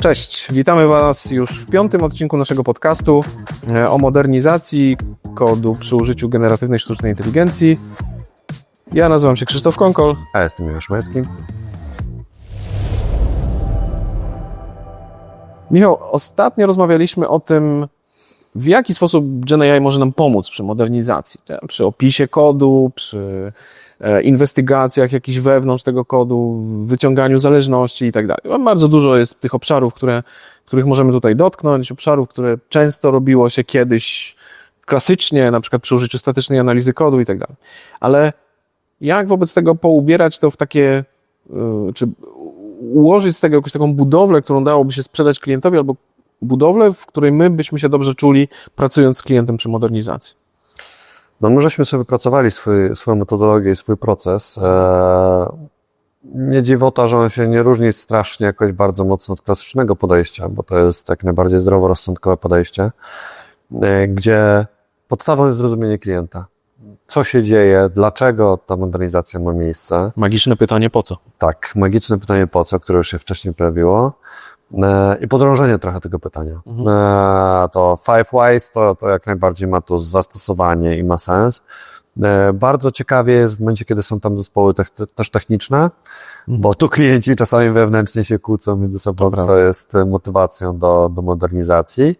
Cześć, witamy Was już w piątym odcinku naszego podcastu e, o modernizacji kodu przy użyciu generatywnej sztucznej inteligencji. Ja nazywam się Krzysztof Konkol. A jestem Miłosz Majewski. Michał, ostatnio rozmawialiśmy o tym, w jaki sposób GenAI może nam pomóc przy modernizacji, tak? przy opisie kodu, przy e, inwestygacjach jakichś wewnątrz tego kodu, wyciąganiu zależności i tak dalej. Bardzo dużo jest tych obszarów, które, których możemy tutaj dotknąć, obszarów, które często robiło się kiedyś klasycznie, na przykład przy użyciu statycznej analizy kodu i tak dalej. Ale jak wobec tego poubierać to w takie, y, czy ułożyć z tego jakąś taką budowlę, którą dałoby się sprzedać klientowi, albo budowlę, w której my byśmy się dobrze czuli, pracując z klientem przy modernizacji. No my żeśmy sobie wypracowali swój, swoją metodologię i swój proces. Eee, nie dziwota, że on się nie różni strasznie jakoś bardzo mocno od klasycznego podejścia, bo to jest jak najbardziej zdroworozsądkowe podejście, e, gdzie podstawą jest zrozumienie klienta. Co się dzieje, dlaczego ta modernizacja ma miejsce. Magiczne pytanie, po co? Tak, magiczne pytanie po co, które już się wcześniej pojawiło. E, I podrążenie trochę tego pytania. E, To Five Whys to, to jak najbardziej ma tu zastosowanie i ma sens. E, Bardzo ciekawie jest w momencie, kiedy są tam zespoły tech- też techniczne, bo tu klienci czasami wewnętrznie się kłócą między sobą, prawda. co jest motywacją do, do modernizacji.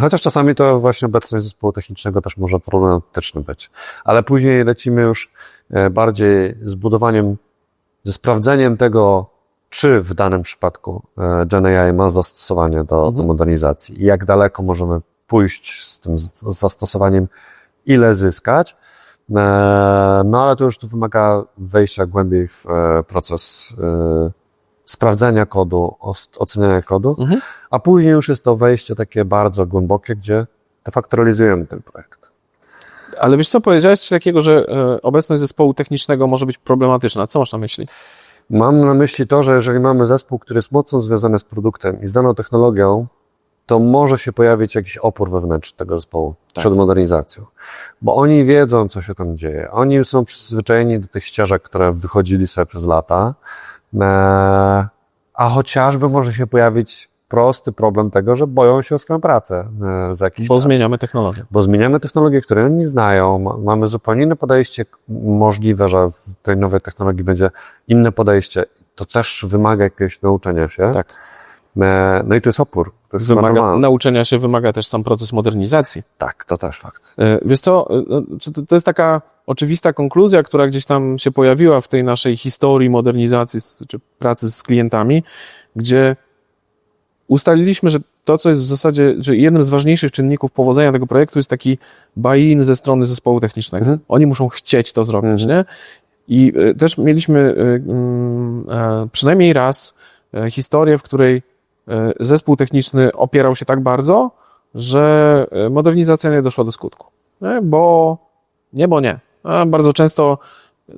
Chociaż czasami to właśnie obecność zespołu technicznego też może problematyczny być. Ale później lecimy już bardziej z budowaniem, ze sprawdzeniem tego, czy w danym przypadku GenAI ma zastosowanie do, do modernizacji i jak daleko możemy pójść z tym zastosowaniem, ile zyskać. E, No ale to już tu wymaga wejścia głębiej w e, proces e, sprawdzenia kodu, oceniania kodu, Mhm. a później już jest to wejście takie bardzo głębokie, gdzie de facto realizujemy ten projekt. Ale wiesz co, powiedziałeś coś takiego, że obecność zespołu technicznego może być problematyczna. Co masz na myśli? Mam na myśli to, że jeżeli mamy zespół, który jest mocno związany z produktem i z daną technologią, to może się pojawić jakiś opór wewnętrzny tego zespołu przed modernizacją. Bo oni wiedzą, co się tam dzieje. Oni są przyzwyczajeni do tych ścieżek, które wychodzili sobie przez lata. E, A chociażby może się pojawić prosty problem tego, że boją się o swoją pracę e, za jakiś Bo czas zmieniamy technologię. bo zmieniamy technologie, które oni nie znają, ma- mamy zupełnie inne podejście, możliwe, że w tej nowej technologii będzie inne podejście. To też wymaga jakiegoś nauczenia się. Tak. E, No i to jest opór. To jest Wymaga, normalne. nauczenia się wymaga też sam proces modernizacji. Tak, to też fakt. E, Wiesz co, no, to, jest taka oczywista konkluzja, która gdzieś tam się pojawiła w tej naszej historii modernizacji czy pracy z klientami, gdzie ustaliliśmy, że to, co jest w zasadzie, że jednym z ważniejszych czynników powodzenia tego projektu jest taki buy-in ze strony zespołu technicznego. Mhm. Oni muszą chcieć to zrobić, nie? I e, też mieliśmy e, mm, e, przynajmniej raz e, historię, w której e, zespół techniczny opierał się tak bardzo, że modernizacja nie doszła do skutku. Nie? Bo nie, bo nie. A bardzo często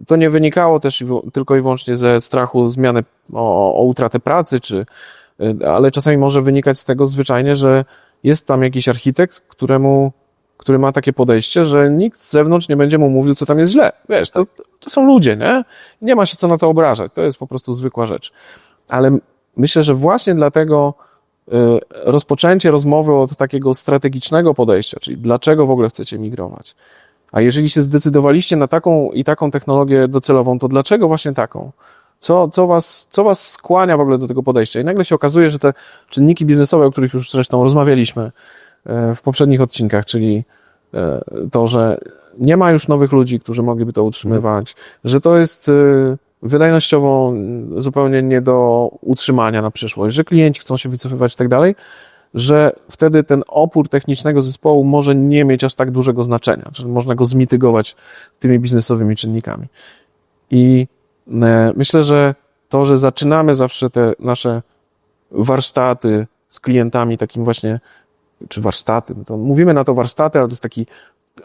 to nie wynikało też tylko i wyłącznie ze strachu zmiany o, o utratę pracy, czy, y, ale czasami może wynikać z tego zwyczajnie, że jest tam jakiś architekt, któremu, który ma takie podejście, że nikt z zewnątrz nie będzie mu mówił, co tam jest źle. Wiesz, to, to są ludzie, nie? Nie ma się co na to obrażać. To jest po prostu zwykła rzecz. Ale myślę, że właśnie dlatego y, rozpoczęcie rozmowy od takiego strategicznego podejścia, czyli dlaczego w ogóle chcecie migrować. A jeżeli się zdecydowaliście na taką i taką technologię docelową, to dlaczego właśnie taką? Co, co, was, co was skłania w ogóle do tego podejścia? I nagle się okazuje, że te czynniki biznesowe, o których już zresztą rozmawialiśmy e, w poprzednich odcinkach, czyli e, to, że nie ma już nowych ludzi, którzy mogliby to utrzymywać, że to jest e, wydajnościowo mm, zupełnie nie do utrzymania na przyszłość, że klienci chcą się wycofywać i tak dalej, że wtedy ten opór technicznego zespołu może nie mieć aż tak dużego znaczenia, że można go zmitygować tymi biznesowymi czynnikami. I myślę, że to, że zaczynamy zawsze te nasze warsztaty z klientami, takim właśnie, czy warsztaty, no to mówimy na to warsztaty, ale to jest taki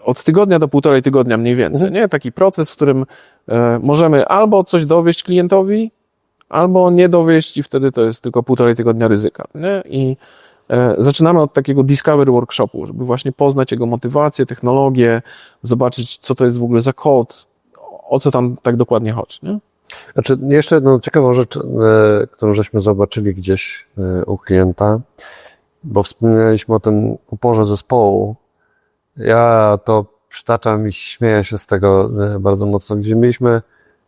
od tygodnia do półtorej tygodnia mniej więcej, nie? Taki proces, w którym e, możemy albo coś dowieść klientowi, albo nie dowieść i wtedy to jest tylko półtorej tygodnia ryzyka, nie? I e, zaczynamy od takiego discovery workshopu, żeby właśnie poznać jego motywację, technologię, zobaczyć, co to jest w ogóle za kod, o co tam tak dokładnie chodzi, nie? Znaczy, jeszcze jedną ciekawą rzecz, e, którą żeśmy zobaczyli gdzieś e, u klienta, bo wspomnieliśmy o tym uporze zespołu. Ja to przytaczam i śmieję się z tego e, bardzo mocno, gdzie mieliśmy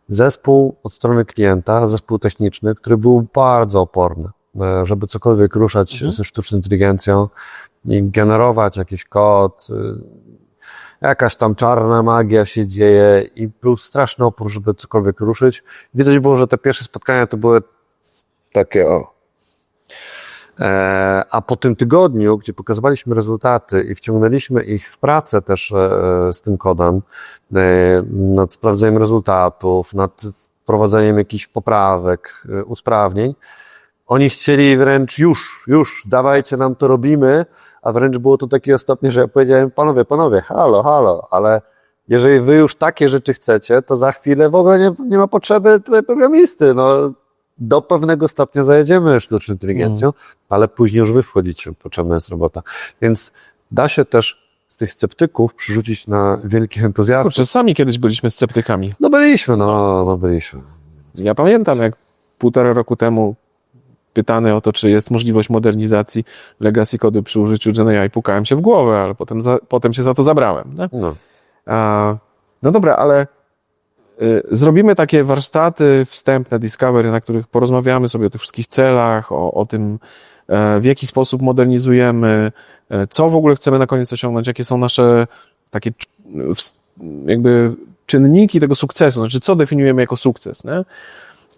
zespół od strony klienta, zespół techniczny, który był bardzo oporny, żeby cokolwiek ruszać Mhm. ze sztuczną inteligencją i generować jakiś kod, jakaś tam czarna magia się dzieje i był straszny opór, żeby cokolwiek ruszyć. Widać było, że te pierwsze spotkania to były takie o. E, a po tym tygodniu, gdzie pokazywaliśmy rezultaty i wciągnęliśmy ich w pracę też e, z tym kodem, e, nad sprawdzeniem rezultatów, nad wprowadzeniem jakichś poprawek, usprawnień, oni chcieli wręcz już, już, dawajcie nam to robimy, a wręcz było to takie stopnie, że ja powiedziałem, panowie, panowie, halo, halo, ale jeżeli wy już takie rzeczy chcecie, to za chwilę w ogóle nie, nie ma potrzeby tutaj programisty, no do pewnego stopnia zajedziemy sztuczną inteligencją, ale później już wy wchodzicie, potrzebna jest robota. Więc da się też z tych sceptyków przerzucić na wielkich entuzjastów. Kurczę, sami kiedyś byliśmy sceptykami. No byliśmy, no, no byliśmy. Ja pamiętam, jak półtora roku temu pytany o to, czy jest możliwość modernizacji legacy kodu przy użyciu GenAI, pukałem się w głowę, ale potem, za, potem się za to zabrałem. No. A, no dobra, ale y, zrobimy takie warsztaty wstępne Discovery, na których porozmawiamy sobie o tych wszystkich celach, o, o tym, e, w jaki sposób modernizujemy, e, co w ogóle chcemy na koniec osiągnąć, jakie są nasze takie jakby czynniki tego sukcesu, znaczy co definiujemy jako sukces. Nie?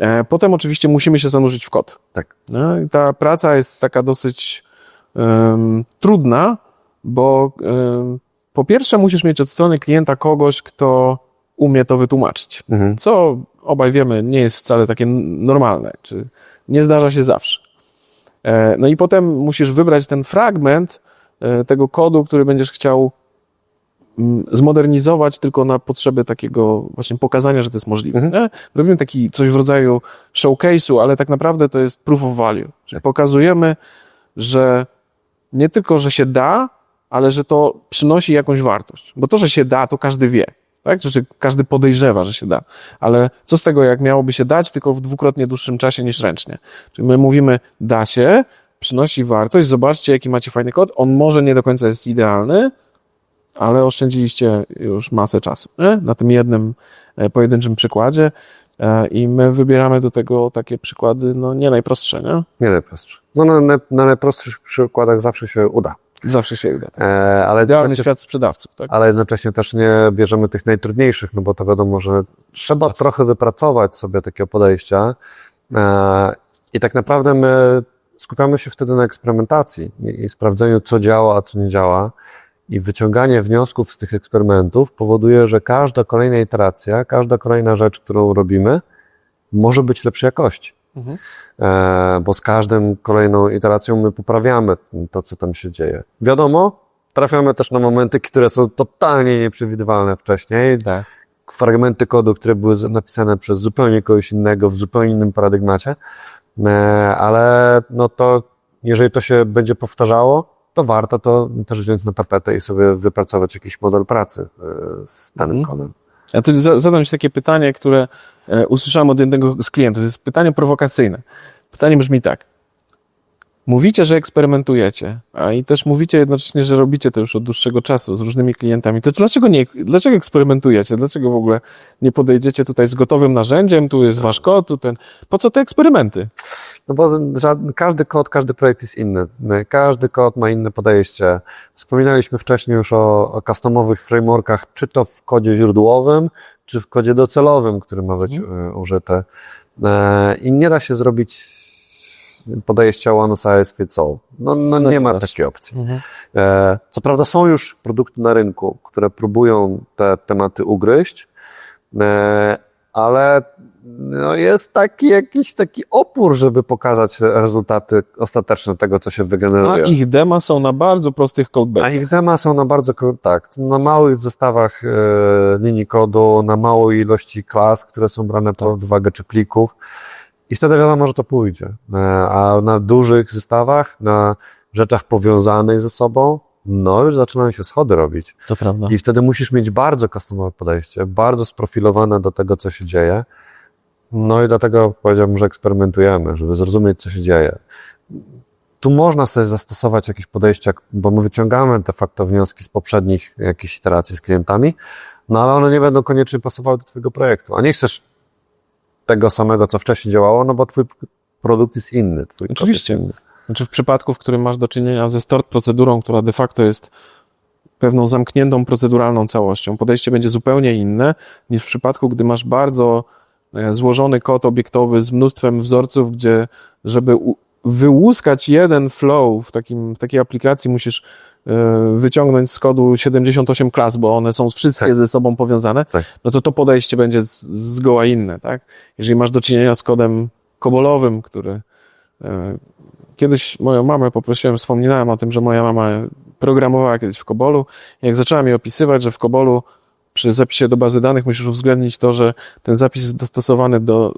E, Potem oczywiście musimy się zanurzyć w kod. Tak. No, i ta praca jest taka dosyć em, trudna, bo em, po pierwsze musisz mieć od strony klienta kogoś, kto umie to wytłumaczyć. Mhm. Co obaj wiemy, nie jest wcale takie normalne, czy nie zdarza się zawsze. E, No i potem musisz wybrać ten fragment e, tego kodu, który będziesz chciał zmodernizować tylko na potrzeby takiego właśnie pokazania, że to jest możliwe. Mhm. Robimy taki coś w rodzaju showcase'u, ale tak naprawdę to jest proof of value. Czyli Tak. pokazujemy, że nie tylko, że się da, ale że to przynosi jakąś wartość. Bo to, że się da, to każdy wie. Tak? Znaczy, każdy podejrzewa, że się da. Ale co z tego, jak miałoby się dać, tylko w dwukrotnie dłuższym czasie niż ręcznie? Czyli my mówimy, da się, przynosi wartość, zobaczcie, jaki macie fajny kod. On może nie do końca jest idealny, ale oszczędziliście już masę czasu nie? na tym jednym e, pojedynczym przykładzie. E, I my wybieramy do tego takie przykłady, no nie najprostsze, nie? Nie najprostszy. No na, na, na najprostszych przykładach zawsze się uda. Zawsze się uda. E, ale, Idealny świat sprzedawców, tak? ale jednocześnie też nie bierzemy tych najtrudniejszych, no bo to wiadomo, że trzeba Jasne. trochę wypracować sobie takiego podejścia. E, I tak naprawdę my skupiamy się wtedy na eksperymentacji i, i sprawdzeniu, co działa, a co nie działa. I wyciąganie wniosków z tych eksperymentów powoduje, że każda kolejna iteracja, każda kolejna rzecz, którą robimy, może być lepszej jakości. Mhm. E, bo z każdą kolejną iteracją my poprawiamy to, co tam się dzieje. Wiadomo, trafiamy też na momenty, które są totalnie nieprzewidywalne wcześniej. Tak. Fragmenty kodu, które były napisane przez zupełnie kogoś innego, w zupełnie innym paradygmacie, e, ale no to, jeżeli to się będzie powtarzało, to warto to też wziąć na tapetę i sobie wypracować jakiś model pracy e, z danym Mhm. kodem. Ja tu za- zadam Ci takie pytanie, które e, usłyszałem od jednego z klientów. To jest pytanie prowokacyjne. Pytanie brzmi tak. Mówicie, że eksperymentujecie, a i też mówicie jednocześnie, że robicie to już od dłuższego czasu z różnymi klientami. To dlaczego nie, dlaczego eksperymentujecie? Dlaczego w ogóle nie podejdziecie tutaj z gotowym narzędziem? Tu jest wasz kod, tu ten. Po co te eksperymenty? No bo żaden, każdy kod, każdy projekt jest inny. Każdy kod ma inne podejście. Wspominaliśmy wcześniej już o, o customowych frameworkach, czy to w kodzie źródłowym, czy w kodzie docelowym, który ma być e, użyty. E, I nie da się zrobić podejścia one size fits all. No, no nie nie ma takiej opcji. E, Co prawda są już produkty na rynku, które próbują te tematy ugryźć, e, ale no jest taki jakiś taki opór, żeby pokazać rezultaty ostateczne tego, co się A wygeneruje. ich dema są na bardzo prostych A codebasach. ich dema są na bardzo, tak, na małych zestawach e, linii kodu, na małej ilości klas, które są brane pod uwagę, czy plików. I wtedy wiadomo, że to pójdzie. E, a na dużych zestawach, na rzeczach powiązanych ze sobą, no już zaczynają się schody robić. To prawda. I wtedy musisz mieć bardzo customowe podejście, bardzo sprofilowane do tego, co się dzieje. No i dlatego powiedziałbym, że eksperymentujemy, żeby zrozumieć, co się dzieje. Tu można sobie zastosować jakieś podejścia, bo my wyciągamy de facto wnioski z poprzednich jakichś iteracji z klientami, no ale one nie będą koniecznie pasowały do Twojego projektu. A nie chcesz tego samego, co wcześniej działało, no bo Twój produkt jest inny. Twój Oczywiście. Jest inny. Znaczy w przypadku, w którym masz do czynienia ze start procedurą, która de facto jest pewną zamkniętą proceduralną całością, podejście będzie zupełnie inne niż w przypadku, gdy masz bardzo e, złożony kod obiektowy z mnóstwem wzorców, gdzie żeby wyłuskać jeden flow w, takim, w takiej aplikacji musisz wyciągnąć z kodu 78 klas, bo one są wszystkie Tak. ze sobą powiązane, Tak. no to to podejście będzie zgoła inne, tak? Jeżeli masz do czynienia z kodem kobolowym, który e, Kiedyś moją mamę poprosiłem, wspominałem o tym, że moja mama programowała kiedyś w Kobolu. Jak zaczęłam jej opisywać, że w Kobolu przy zapisie do bazy danych musisz uwzględnić to, że ten zapis jest dostosowany do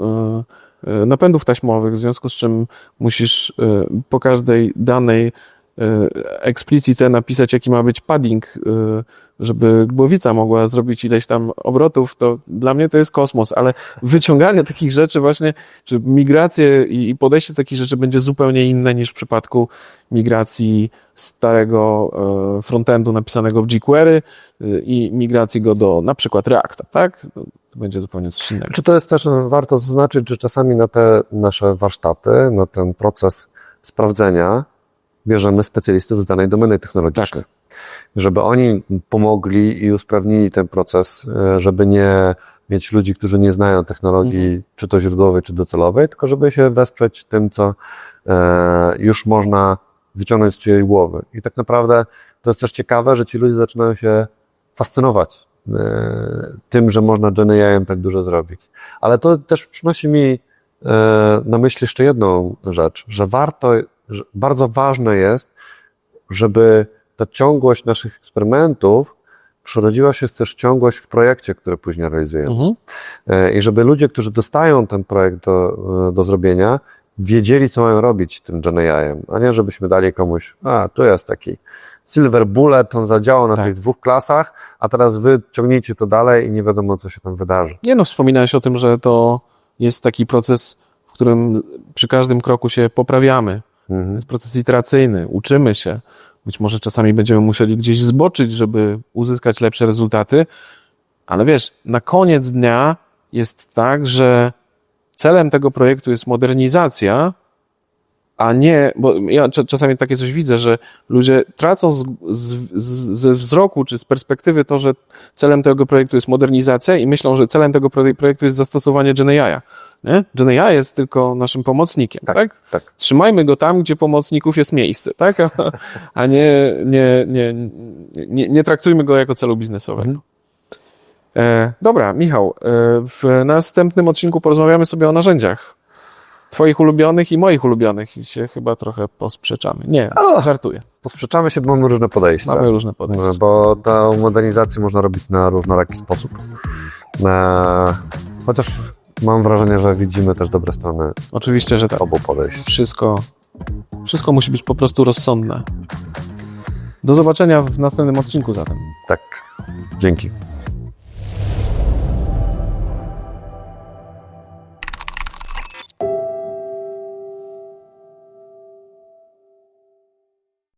e, e, napędów taśmowych, w związku z czym musisz e, po każdej danej e, explicite napisać, jaki ma być padding, e, żeby głowica mogła zrobić ileś tam obrotów, to dla mnie to jest kosmos, ale wyciąganie takich rzeczy właśnie, że migracje i podejście takich rzeczy będzie zupełnie inne niż w przypadku migracji starego e, frontendu napisanego w jQuery i migracji go do na przykład Reacta, tak? No, To będzie zupełnie coś innego. Czy to jest też, warto zaznaczyć, że czasami na te nasze warsztaty, na ten proces sprawdzenia bierzemy specjalistów z danej domeny technologicznej. Żeby oni pomogli i usprawnili ten proces, e, żeby nie mieć ludzi, którzy nie znają technologii, czy to źródłowej, czy docelowej, tylko żeby się wesprzeć tym, co e, już można wyciągnąć z czyjej głowy. I tak naprawdę to jest też ciekawe, że ci ludzie zaczynają się fascynować e, tym, że można GenAI tak dużo zrobić. Ale to też przynosi mi e, na myśl jeszcze jedną rzecz, że warto, bardzo ważne jest, żeby ta ciągłość naszych eksperymentów przerodziła się w też ciągłość w projekcie, który później realizujemy. Mhm. E, I żeby ludzie, którzy dostają ten projekt do, e, do zrobienia, wiedzieli, co mają robić tym GenAI-em, a nie żebyśmy dali komuś, a tu jest taki Silver Bullet, on zadziałał na Tak. tych dwóch klasach, a teraz wy ciągnijcie to dalej i nie wiadomo, co się tam wydarzy. Nie no, wspominałeś o tym, że to jest taki proces, w którym przy każdym kroku się poprawiamy. To Mhm. jest proces iteracyjny, uczymy się. Być może czasami będziemy musieli gdzieś zboczyć, żeby uzyskać lepsze rezultaty, ale wiesz, na koniec dnia jest tak, że celem tego projektu jest modernizacja, a nie, bo ja cza- czasami takie coś widzę, że ludzie tracą z, z, ze wzroku czy z perspektywy to, że celem tego projektu jest modernizacja i myślą, że celem tego pro- projektu jest zastosowanie GenAI. Nie? GenAI jest tylko naszym pomocnikiem, tak? Tak, tak. Trzymajmy go tam, gdzie pomocników jest miejsce, tak? A, a nie, nie, nie, nie, nie traktujmy go jako celu biznesowego. E, dobra, Michał, e, w następnym odcinku porozmawiamy sobie o narzędziach. Twoich ulubionych i moich ulubionych i się chyba trochę posprzeczamy. Nie, żartuję. Posprzeczamy się, bo mamy różne podejścia. Mamy różne podejścia. Bo tę modernizację można robić na różnoraki sposób. E, chociaż mam wrażenie, że widzimy też dobre strony Oczywiście, że tak. obu podejść. Wszystko, wszystko musi być po prostu rozsądne. Do zobaczenia w następnym odcinku zatem. Tak. Dzięki.